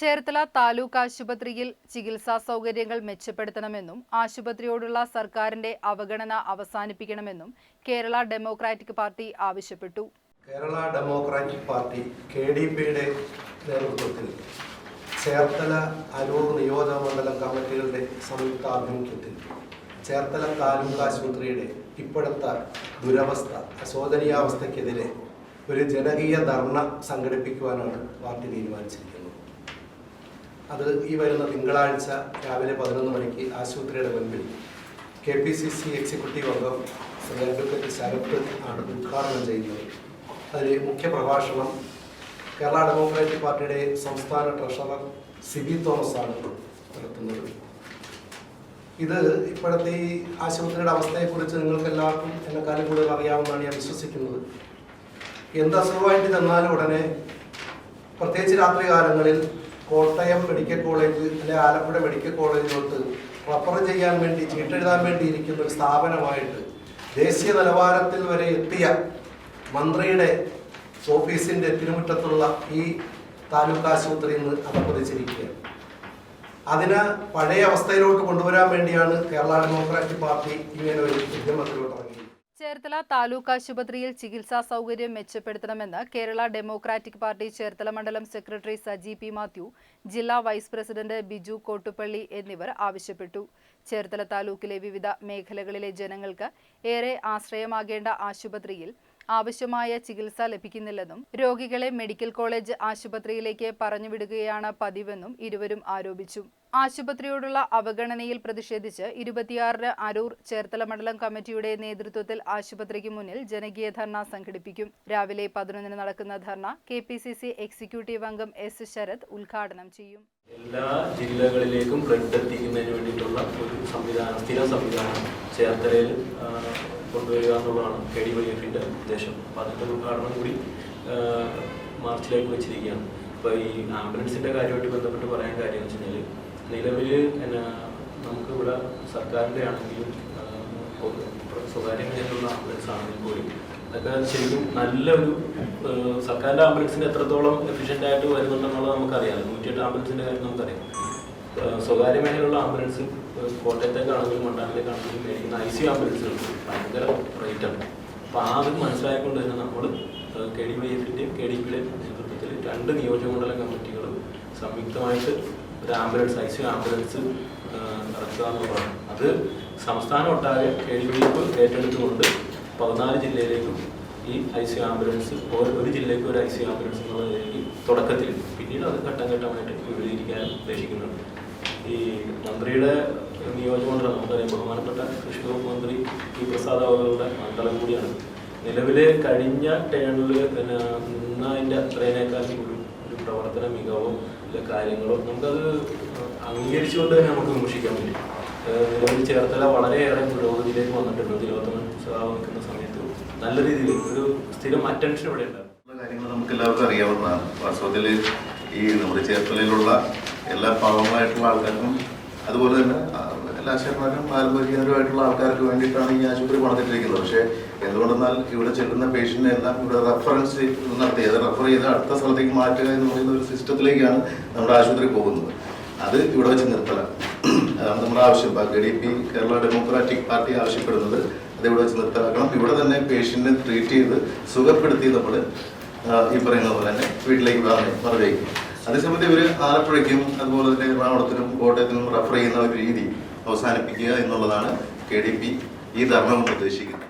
ചേർത്തല താലൂക്ക് ആശുപത്രിയിൽ ചികിത്സാ സൗകര്യങ്ങൾ മെച്ചപ്പെടുത്തണമെന്നും ആശുപത്രിയോടുള്ള സർക്കാരിന്റെ അവഗണന അവസാനിപ്പിക്കണമെന്നും കേരള ഡെമോക്രാറ്റിക് പാർട്ടി ആവശ്യപ്പെട്ടു. Kerala democratic party K D പിയുടെ നേതൃത്വത്തിൽ ചേർത്തല അരൂർ നിയോജകമണ്ഡലം കമ്മിറ്റികളുടെ സംയുക്താഭിമുഖ്യത്തിൽ ചേർത്തല താലൂക്ക് ആശുപത്രിയുടെ ഇപ്പോഴത്തെ ദുരവസ്ഥ അശോചനീയാവസ്ഥയ്ക്കെതിരെ ഒരു ജനകീയ ധർണ സംഘടിപ്പിക്കുവാനാണ് പാർട്ടി തീരുമാനിച്ചിരിക്കുന്നത്. അത് ഈ വരുന്ന തിങ്കളാഴ്ച രാവിലെ പതിനൊന്ന് മണിക്ക് ആശുപത്രിയുടെ മുൻപിൽ K P C C executive അംഗം ശ്രീ അഡ്വക്കേറ്റ് ശരത് ആണ് ഉദ്ഘാടനം ചെയ്യുന്നത്. അതിൽ മുഖ്യ പ്രഭാഷണം കേരള ഡെമോക്രാറ്റിക് പാർട്ടിയുടെ സംസ്ഥാന ട്രഷറർ സിബി തോമസ് ആണ് നടത്തുന്നത്. ഇത് ഇപ്പോഴത്തെ ഈ ആശുപത്രിയുടെ അവസ്ഥയെക്കുറിച്ച് നിങ്ങൾക്ക് എല്ലാവർക്കും എന്നെക്കാളും കൂടുതൽ അറിയാമെന്നാണ് ഞാൻ വിശ്വസിക്കുന്നത്. എന്ത് അസുഖമായിട്ട് ചെന്നാലും ഉടനെ പ്രത്യേകിച്ച് രാത്രി കാലങ്ങളിൽ കോട്ടയം മെഡിക്കൽ കോളേജ് അല്ലെ ആലപ്പുഴ മെഡിക്കൽ കോളേജിലോട്ട് റഫർ ചെയ്യാൻ വേണ്ടി ചീട്ടെഴുതാൻ വേണ്ടി ഇരിക്കുന്ന ഒരു സ്ഥാപനമായിട്ട് ദേശീയ നിലവാരത്തിൽ വരെ എത്തിയ മന്ത്രിയുടെ ഓഫീസിന്റെ തിരുമുറ്റത്തുള്ള ഈ താലൂക്ക് ആശുപത്രി ഇന്ന് അധപ്പതിച്ചിരിക്കുകയാണ് അതിന് പഴയ അവസ്ഥയിലോട്ട് കൊണ്ടുവരാൻ വേണ്ടിയാണ് കേരള ഡെമോക്രാറ്റിക് പാർട്ടി ഇങ്ങനെ ഒരു ഉദ്യമത്തിലോട്ട് ചേർത്തല താലൂക്ക് ആശുപത്രിയിൽ ചികിത്സാ സൗകര്യം മെച്ചപ്പെടുത്തണമെന്ന് കേരള ഡെമോക്രാറ്റിക് പാർട്ടി ചേർത്തല മണ്ഡലം സെക്രട്ടറി സജി പി മാത്യു ജില്ലാ വൈസ് പ്രസിഡന്റ് ബിജു കോട്ടുപള്ളി എന്നിവർ ആവശ്യപ്പെട്ടു. ചേർത്തല താലൂക്കിലെ വിവിധ മേഖലകളിലെ ജനങ്ങൾക്ക് ഏറെ ആശ്രയമാകേണ്ട ആശുപത്രിയിൽ ആവശ്യമായ ചികിത്സ ലഭിക്കുന്നില്ലെന്നും രോഗികളെ മെഡിക്കൽ കോളേജ് ആശുപത്രിയിലേക്ക് പറഞ്ഞുവിടുകയാണ് പതിവെന്നും ഇരുവരും ആരോപിച്ചു. ആശുപത്രിയോടുള്ള അവഗണനയിൽ പ്രതിഷേധിച്ച് ഇരുപത്തിയാറിന് അരൂർ ചേർത്തല മണ്ഡലം കമ്മിറ്റിയുടെ നേതൃത്വത്തിൽ ആശുപത്രിക്ക് മുന്നിൽ ജനകീയ ധർണ സംഘടിപ്പിക്കും. രാവിലെ പതിനൊന്നിന് നടക്കുന്ന dharna K P C C executive അംഗം എസ് ശരത് ഉദ്ഘാടനം ചെയ്യും. എല്ലാ ജില്ലകളിലേക്കും ബ്ലഡ് എത്തിക്കുന്നതിന് വേണ്ടിയിട്ടുള്ള ഒരു സംവിധാനം സ്ഥിര സംവിധാനം ചേർത്തലയിൽ കൊണ്ടുവരിക എന്നുള്ളതാണ് കെ ഡി വൈ എഫിന്റെ ഉദ്ദേശം. അപ്പോൾ അതിന്റെ ഉദ്ഘാടനം കൂടി മാർച്ചിലേക്ക് വെച്ചിരിക്കുകയാണ്. അപ്പോൾ ഈ ആംബുലൻസിന്റെ കാര്യമായിട്ട് ബന്ധപ്പെട്ട് പറയാൻ കാര്യം വെച്ച് കഴിഞ്ഞാൽ നിലവിൽ എന്നാ നമുക്കിവിടെ സർക്കാരിന്റെ ആണെങ്കിലും സ്വകാര്യ മേഖലയിലുള്ള ആംബുലൻസ് ആണെങ്കിൽ കൂടി അതൊക്കെ ശരിക്കും നല്ലൊരു സർക്കാരിന്റെ ആംബുലൻസിന് എത്രത്തോളം എഫിഷ്യന്റ് ആയിട്ട് വരുന്നുണ്ടെന്നുള്ളത് നമുക്കറിയാം നൂറ്റിയെട്ട് ആംബുലൻസിന്റെ കാര്യം നമുക്കറിയാം. സ്വകാര്യ മേഖലയിലുള്ള ആംബുലൻസ് കോട്ടയത്തേക്കാണെങ്കിലും മണ്ടാനിലേക്കാണെങ്കിലും മേടിക്കുന്ന ഐ സി ആംബുലൻസുകൾ ഭയങ്കര റേറ്റാണ്. അപ്പോൾ ആ അത് മനസ്സിലായിക്കൊണ്ട് തന്നെ നമ്മൾ കെ ഡി വൈ എഫിന്റെയും കെ ഡി പിയുടെയും നേതൃത്വത്തിൽ രണ്ട് നിയോജകമണ്ഡല കമ്മിറ്റികളും സംയുക്തമായിട്ട് ഒരു ആംബുലൻസ് ഐ സി ആംബുലൻസ് നടത്തുക എന്നുള്ളതാണ്. അത് സംസ്ഥാനം ഒട്ടാകെ കെ ഡി വൈ എഫ് ഏറ്റെടുത്തുകൊണ്ട് പതിനാല് ജില്ലയിലേക്കും ഈ ഐ സി ആംബുലൻസ് ഒരു ജില്ലയ്ക്ക് ഒരു ഐ സി ആംബുലൻസ് എന്നുള്ള നിലയിൽ തുടക്കത്തിൽ പിന്നീട് അത് ഘട്ടം ഘട്ടമായിട്ട് വിപുലീകരിക്കാൻ ഉദ്ദേശിക്കുന്നുണ്ട്. ഈ മന്ത്രിയുടെ നിയോജകമണ്ഡലം നമുക്കറിയാം ബഹുമാനപ്പെട്ട കൃഷി വകുപ്പ് മന്ത്രി ഈ പ്രസാദ് അവരുടെ മണ്ഡലം കൂടിയാണ്. നിലവിലെ കഴിഞ്ഞ ടേണിൽ പിന്നെ നിന്നതിന്റെ അതിന്റെ അത്രേനേക്കാളും ഒരു പ്രവർത്തന മികവോ ഇല്ല കാര്യങ്ങളോ നമുക്കത് അംഗീകരിച്ചുകൊണ്ട് തന്നെ നമുക്ക് വിമർശിക്കാൻ പറ്റും. നിലവിൽ ചേർത്തല വളരെയേറെ പുരോഗതിയിലേക്ക് വന്നിട്ടുണ്ട്. ഇരുപത്തൊന്ന് സഭാവ് നിൽക്കുന്ന സമയത്ത് നല്ല രീതിയിൽ ഒരു സ്ഥിരം അറ്റൻഷൻ ഇവിടെ ഉണ്ടായിരുന്നു. കാര്യങ്ങൾ നമുക്ക് എല്ലാവർക്കും അറിയാവുന്നതാണ്. വാസ്തവത്തിൽ ഈ നമ്മുടെ ചേർത്തലയിലുള്ള എല്ലാ പാവങ്ങളായിട്ടുള്ള ആൾക്കാർക്കും അതുപോലെ തന്നെ എല്ലാ ശേഖരന്മാരും പാരമ്പര്യപരമായിട്ടുള്ള ആൾക്കാർക്ക് വേണ്ടിയിട്ടാണ് ഈ ആശുപത്രി പണിതിട്ടിരിക്കുന്നത്. പക്ഷേ എന്തുകൊണ്ടെന്നാൽ ഇവിടെ ചെല്ലുന്ന പേഷ്യന്റിനെ എല്ലാം ഇവിടെ റെഫറൻസ് നടത്തി അത് റെഫർ ചെയ്ത് അടുത്ത സ്ഥലത്തേക്ക് മാറ്റുക എന്ന് പറയുന്ന ഒരു സിസ്റ്റത്തിലേക്കാണ് നമ്മുടെ ആശുപത്രി പോകുന്നത്. അത് ഇവിടെ വെച്ച് നിർത്തല. അതാണ് നമ്മുടെ ആവശ്യം. K D P Kerala democratic party ആവശ്യപ്പെടുന്നത് അത് ഇവിടെ വെച്ച് നിർത്തലാക്കണം. ഇവിടെ തന്നെ പേഷ്യന്റിനെ ട്രീറ്റ് ചെയ്ത് സുഖപ്പെടുത്തി നമ്മൾ ഈ പറയുന്ന പോലെ തന്നെ വീട്ടിലേക്ക് പറഞ്ഞു പറഞ്ഞേക്കും അതേസമയത്ത് ഇവർ ആലപ്പുഴയ്ക്കും അതുപോലെ തന്നെ എറണാകുളത്തിനും കോട്ടയത്തിനും റെഫർ ചെയ്യുന്ന ഒരു രീതി അവസാനിപ്പിക്കുക എന്നുള്ളതാണ് കെ ഡി പി ഈ ധർമ്മം ഉദ്ദേശിക്കുന്നത്.